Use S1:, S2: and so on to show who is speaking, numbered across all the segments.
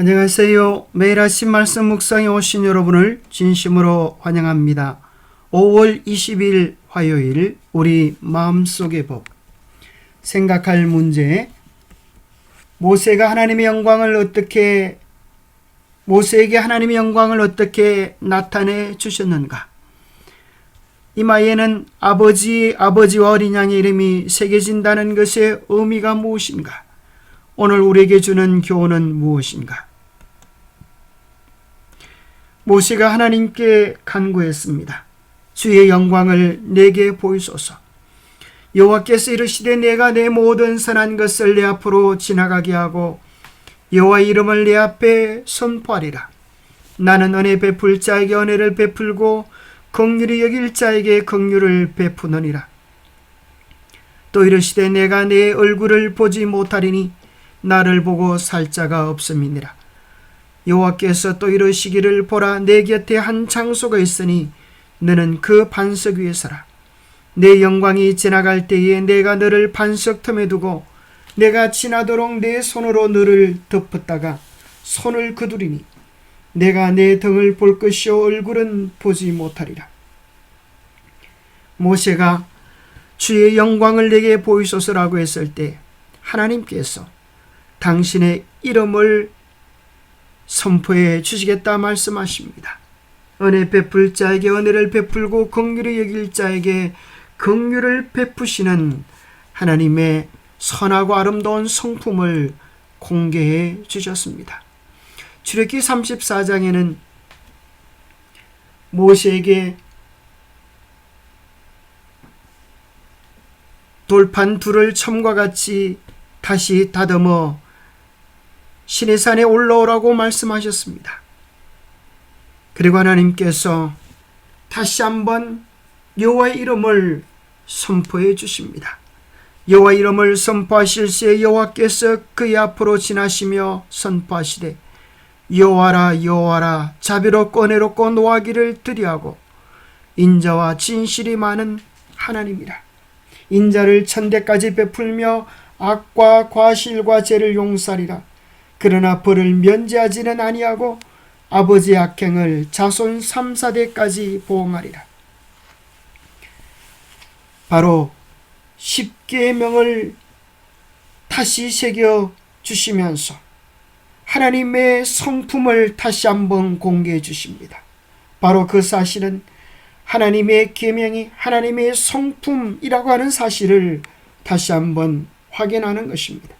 S1: 안녕하세요. 매일 아침 말씀 묵상에 오신 여러분을 진심으로 환영합니다. 5월 20일 화요일 우리 마음속의 법 생각할 문제 모세가 하나님의 영광을 어떻게 모세에게 하나님의 영광을 어떻게 나타내 주셨는가? 이마에는 아버지 아버지와 어린 양의 이름이 새겨진다는 것의 의미가 무엇인가? 오늘 우리에게 주는 교훈은 무엇인가? 모세가 하나님께 간구했습니다. 주의 영광을 내게 보이소서. 여호와께서 이르시되 내가 내 모든 선한 것을 내 앞으로 지나가게 하고 여호와 이름을 내 앞에 선포하리라. 나는 은혜 베풀 자에게 은혜를 베풀고 긍휼히 여길 자에게 긍휼을 베푸느니라. 또 이르시되 내가 내 얼굴을 보지 못하리니 나를 보고 살 자가 없음이니라. 여호와께서 또 이르시기를 보라 내 곁에 한 장소가 있으니 너는 그 반석 위에 서라. 내 영광이 지나갈 때에 내가 너를 반석 틈에 두고 내가 지나도록 내 손으로 너를 덮었다가 손을 그두리니 내가 내 등을 볼 것이요 얼굴은 보지 못하리라. 모세가 주의 영광을 내게 보이소서라고 했을 때 하나님께서 당신의 이름을 선포해 주시겠다 말씀하십니다. 은혜 베풀 자에게 은혜를 베풀고 긍휼히 여길 자에게 긍휼을 베푸시는 하나님의 선하고 아름다운 성품을 공개해 주셨습니다. 출애기 34장에는 모세에게 돌판 둘을 첨과 같이 다시 다듬어 신의 산에 올라오라고 말씀하셨습니다. 그리고 하나님께서 다시 한번 여호와의 이름을 선포해 주십니다. 여호와 이름을 선포하실 새 여호와께서 그의 앞으로 지나시며 선포하시되 여호와라 여호와라 자비롭고 은혜롭고 노하기를 드리하고 인자와 진실이 많은 하나님이라 인자를 천대까지 베풀며 악과 과실과 죄를 용서리라 그러나 벌을 면제하지는 아니하고 아버지의 악행을 자손 3, 4대까지 보응하리라. 바로 십계명을 다시 새겨 주시면서 하나님의 성품을 다시 한번 공개해 주십니다. 바로 그 사실은 하나님의 계명이 하나님의 성품이라고 하는 사실을 다시 한번 확인하는 것입니다.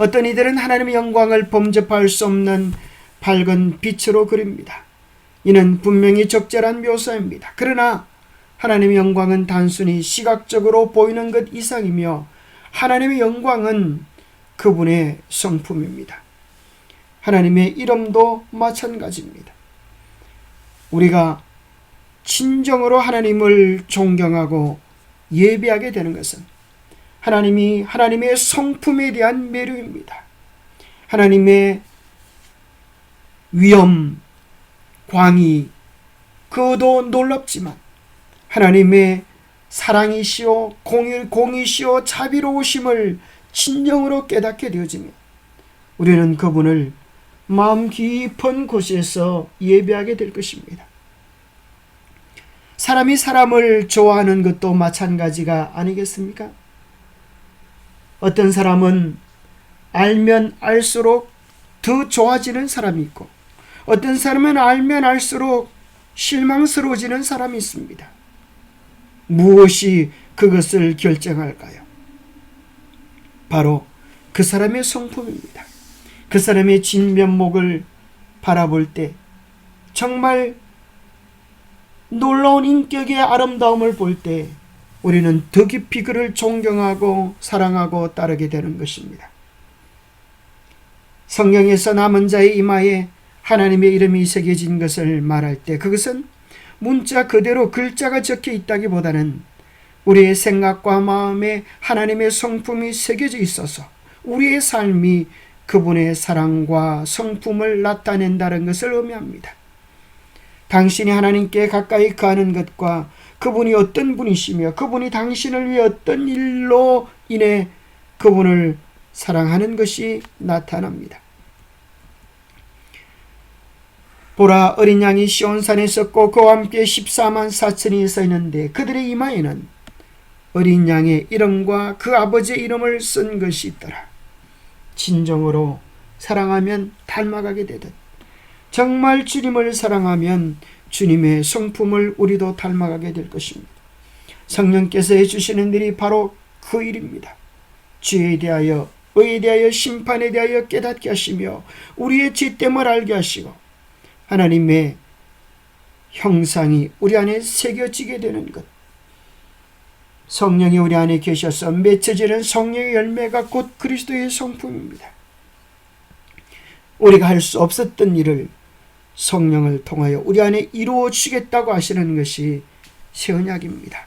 S1: 어떤 이들은 하나님의 영광을 범접할 수 없는 밝은 빛으로 그립니다. 이는 분명히 적절한 묘사입니다. 그러나 하나님의 영광은 단순히 시각적으로 보이는 것 이상이며 하나님의 영광은 그분의 성품입니다. 하나님의 이름도 마찬가지입니다. 우리가 진정으로 하나님을 존경하고 예배하게 되는 것은 하나님이 하나님의 성품에 대한 매료입니다. 하나님의 위엄, 광이 그도 놀랍지만 하나님의 사랑이시오 공일 공이시오 자비로우심을 진정으로 깨닫게 되어지면 우리는 그분을 마음 깊은 곳에서 예배하게 될 것입니다. 사람이 사람을 좋아하는 것도 마찬가지가 아니겠습니까? 어떤 사람은 알면 알수록 더 좋아지는 사람이 있고 어떤 사람은 알면 알수록 실망스러워지는 사람이 있습니다. 무엇이 그것을 결정할까요? 바로 그 사람의 성품입니다. 그 사람의 진면목을 바라볼 때 정말 놀라운 인격의 아름다움을 볼 때 우리는 더 깊이 그를 존경하고 사랑하고 따르게 되는 것입니다. 성경에서 남은 자의 이마에 하나님의 이름이 새겨진 것을 말할 때 그것은 문자 그대로 글자가 적혀 있다기보다는 우리의 생각과 마음에 하나님의 성품이 새겨져 있어서 우리의 삶이 그분의 사랑과 성품을 나타낸다는 것을 의미합니다. 당신이 하나님께 가까이 가는 것과 그분이 어떤 분이시며 그분이 당신을 위해 어떤 일로 인해 그분을 사랑하는 것이 나타납니다. 보라 어린 양이 시온산에 섰고 그와 함께 14만 4천이 서 있는데 그들의 이마에는 어린 양의 이름과 그 아버지의 이름을 쓴 것이 있더라. 진정으로 사랑하면 닮아가게 되듯 정말 주님을 사랑하면 주님의 성품을 우리도 닮아가게 될 것입니다. 성령께서 해주시는 일이 바로 그 일입니다. 죄에 대하여 의에 대하여 심판에 대하여 깨닫게 하시며 우리의 죄됨을 알게 하시고 하나님의 형상이 우리 안에 새겨지게 되는 것. 성령이 우리 안에 계셔서 맺혀지는 성령의 열매가 곧 그리스도의 성품입니다. 우리가 할 수 없었던 일을 성령을 통하여 우리 안에 이루어 주겠다고 하시는 것이 새 언약입니다.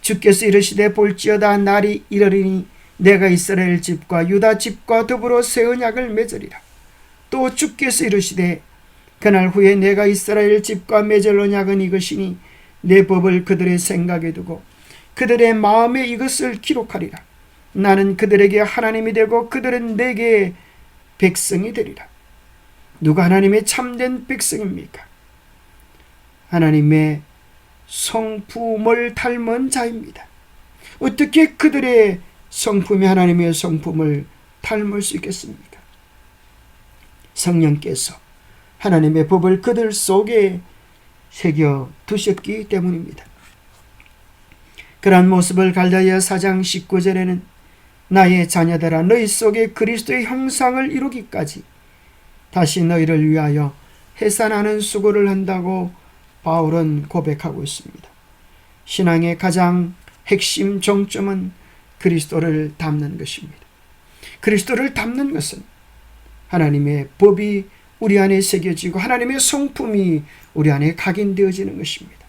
S1: 주께서 이르시되 볼지어다 날이 이르리니 내가 이스라엘 집과 유다 집과 더불어 새 언약을 맺으리라. 또 주께서 이르시되 그날 후에 내가 이스라엘 집과 맺을 언약은 이것이니 내 법을 그들의 생각에 두고 그들의 마음에 이것을 기록하리라. 나는 그들에게 하나님이 되고 그들은 내게 백성이 되리라. 누가 하나님의 참된 백성입니까? 하나님의 성품을 닮은 자입니다. 어떻게 그들의 성품이 하나님의 성품을 닮을 수 있겠습니까? 성령께서 하나님의 법을 그들 속에 새겨 두셨기 때문입니다. 그러한 모습을 갈라디아 4장 19절에는 나의 자녀들아 너희 속에 그리스도의 형상을 이루기까지 다시 너희를 위하여 해산하는 수고를 한다고 바울은 고백하고 있습니다. 신앙의 가장 핵심 정점은 그리스도를 닮는 것입니다. 그리스도를 닮는 것은 하나님의 법이 우리 안에 새겨지고 하나님의 성품이 우리 안에 각인되어지는 것입니다.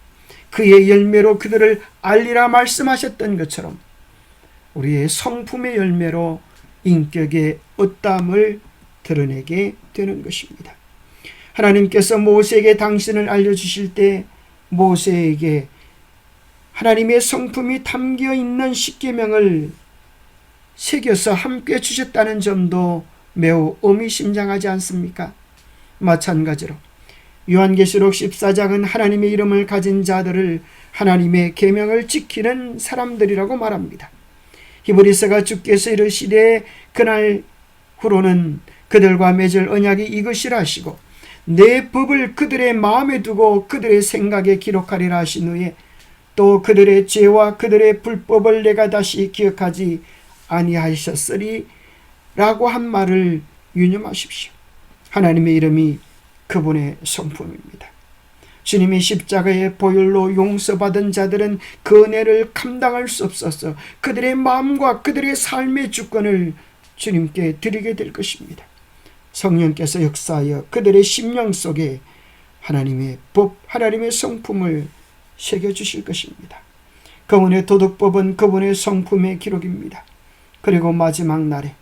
S1: 그의 열매로 그들을 알리라 말씀하셨던 것처럼 우리의 성품의 열매로 인격의 어담을 드러내게 되는 것입니다. 하나님께서 모세에게 당신을 알려주실 때 모세에게 하나님의 성품이 담겨 있는 십계명을 새겨서 함께 주셨다는 점도 매우 의미심장하지 않습니까? 마찬가지로 요한계시록 14장은 하나님의 이름을 가진 자들을 하나님의 계명을 지키는 사람들이라고 말합니다. 히브리서가 주께서 이르시되 그날 후로는 그들과 맺을 언약이 이것이라 하시고 내 법을 그들의 마음에 두고 그들의 생각에 기록하리라 하신 후에 또 그들의 죄와 그들의 불법을 내가 다시 기억하지 아니하셨으리 라고 한 말을 유념하십시오. 하나님의 이름이 그분의 성품입니다. 주님의 십자가의 보혈로 용서받은 자들은 그 은혜를 감당할 수 없어서 그들의 마음과 그들의 삶의 주권을 주님께 드리게 될 것입니다. 성령께서 역사하여 그들의 심령 속에 하나님의 법, 하나님의 성품을 새겨주실 것입니다. 그분의 도덕법은 그분의 성품의 기록입니다. 그리고 마지막 날에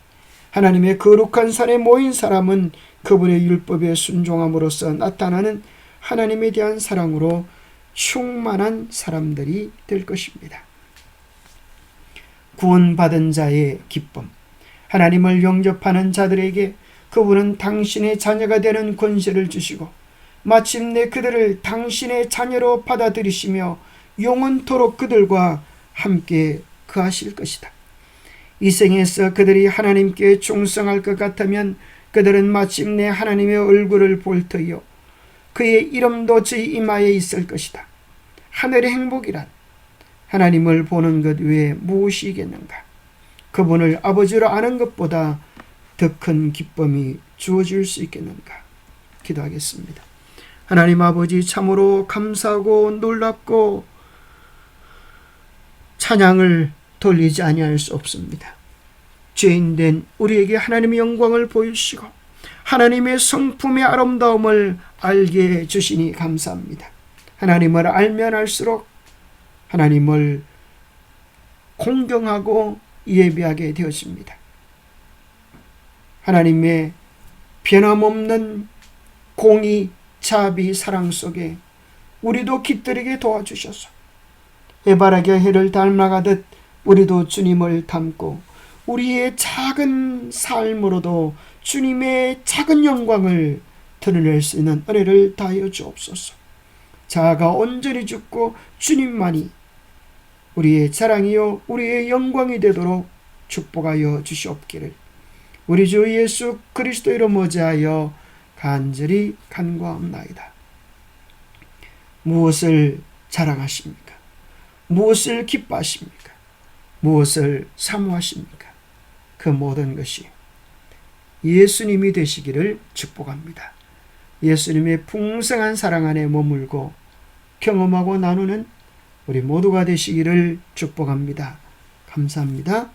S1: 하나님의 거룩한 산에 모인 사람은 그분의 율법에 순종함으로써 나타나는 하나님에 대한 사랑으로 충만한 사람들이 될 것입니다. 구원받은 자의 기쁨. 하나님을 영접하는 자들에게 그분은 당신의 자녀가 되는 권세를 주시고 마침내 그들을 당신의 자녀로 받아들이시며 영원토록 그들과 함께 거하실 것이다. 이 생에서 그들이 하나님께 충성할 것 같으면 그들은 마침내 하나님의 얼굴을 볼 터이요 그의 이름도 저희 이마에 있을 것이다. 하늘의 행복이란 하나님을 보는 것 외에 무엇이겠는가? 그분을 아버지로 아는 것보다 더 큰 기쁨이 주어질 수 있겠는가? 기도하겠습니다. 하나님 아버지 참으로 감사하고 놀랍고 찬양을 돌리지 아니할 수 없습니다. 죄인 된 우리에게 하나님의 영광을 보이시고 하나님의 성품의 아름다움을 알게 해 주시니 감사합니다. 하나님을 알면 알수록 하나님을 공경하고 예배하게 되었습니다. 하나님의 변함없는 공의, 자비, 사랑 속에 우리도 깃들이게 도와주셔서 해바라기 해를 닮아가듯 우리도 주님을 닮고 우리의 작은 삶으로도 주님의 작은 영광을 드러낼 수 있는 은혜를 다하여 주옵소서. 자아가 온전히 죽고 주님만이 우리의 자랑이요 우리의 영광이 되도록 축복하여 주시옵기를 우리 주 예수 그리스도 이름 모자하여 간절히 간구하옵나이다. 무엇을 자랑하십니까? 무엇을 기뻐하십니까? 무엇을 사모하십니까? 그 모든 것이 예수님이 되시기를 축복합니다. 예수님의 풍성한 사랑 안에 머물고 경험하고 나누는 우리 모두가 되시기를 축복합니다. 감사합니다.